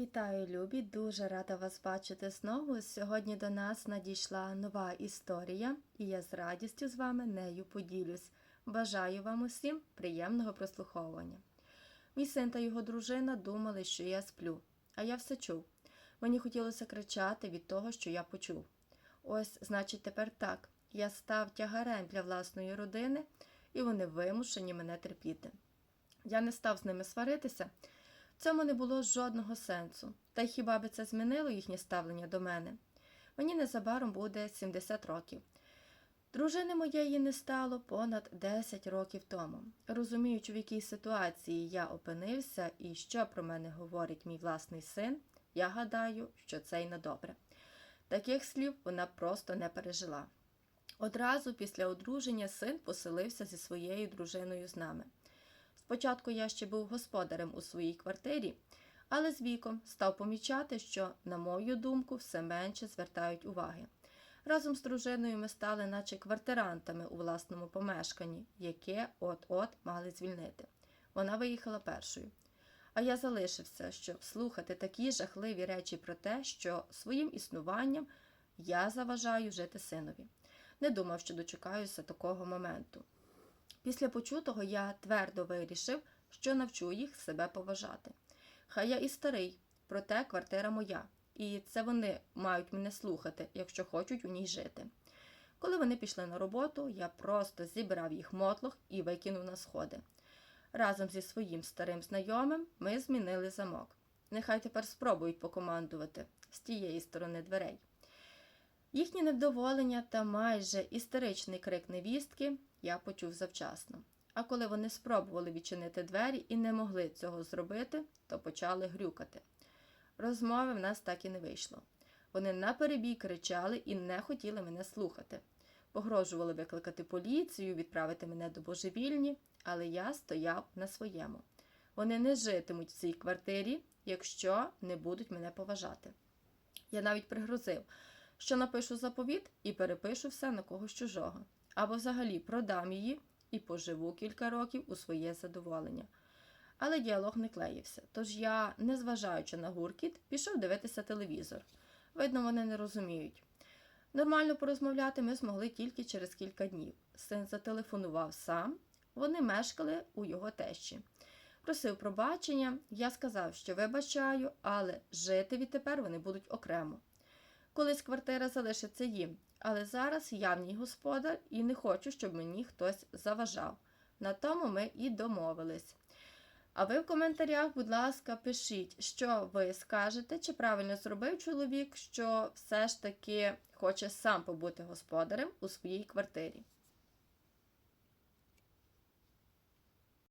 Вітаю, любі! Дуже рада вас бачити знову. Сьогодні до нас надійшла нова історія, і я з радістю з вами нею поділюсь. Бажаю вам усім приємного прослуховування. Мій син та його дружина думали, що я сплю, а я все чув. Мені хотілося кричати від того, що я почув. Ось, значить, тепер так. Я став тягарем для власної родини, і вони вимушені мене терпіти. Я не став з ними сваритися. Цьому не було жодного сенсу, та й хіба би це змінило їхнє ставлення до мене? Мені незабаром буде 70 років. Дружини моєї не стало понад 10 років тому. Розуміючи, в якій ситуації я опинився і що про мене говорить мій власний син, я гадаю, що це й на добре. Таких слів вона просто не пережила. Одразу після одруження син поселився зі своєю дружиною з нами. Спочатку я ще був господарем у своїй квартирі, але з віком став помічати, що, на мою думку, все менше звертають уваги. Разом з дружиною ми стали, наче квартирантами у власному помешканні, яке от-от мали звільнити. Вона виїхала першою. А я залишився, щоб слухати такі жахливі речі про те, що своїм існуванням я заважаю жити синові. Не думав, що дочекаюся такого моменту. Після почутого я твердо вирішив, що навчу їх себе поважати. Хай я і старий, проте квартира моя, і це вони мають мене слухати, якщо хочуть у ній жити. Коли вони пішли на роботу, я просто зібрав їх мотлох і викинув на сходи. Разом зі своїм старим знайомим ми змінили замок. Нехай тепер спробують покомандувати з тієї сторони дверей. Їхнє невдоволення та майже істеричний крик невістки я почув завчасно. А коли вони спробували відчинити двері і не могли цього зробити, то почали грюкати. Розмови в нас так і не вийшло. Вони наперебій кричали і не хотіли мене слухати. Погрожували викликати поліцію, відправити мене до божевільні, але я стояв на своєму. Вони не житимуть в цій квартирі, якщо не будуть мене поважати. Я навіть пригрозив, що напишу заповіт і перепишу все на когось чужого, або взагалі продам її і поживу кілька років у своє задоволення. Але діалог не клеївся, тож я, незважаючи на гуркіт, пішов дивитися телевізор. Видно, вони не розуміють. Нормально порозмовляти ми змогли тільки через кілька днів. Син зателефонував сам, вони мешкали у його тещі. Просив пробачення, я сказав, що вибачаю, але жити відтепер вони будуть окремо. Колись квартира залишиться їм, але зараз я в ній господар і не хочу, щоб мені хтось заважав. На тому ми і домовились. А ви в коментарях, будь ласка, пишіть, що ви скажете, чи правильно зробив чоловік, що все ж таки хоче сам побути господарем у своїй квартирі.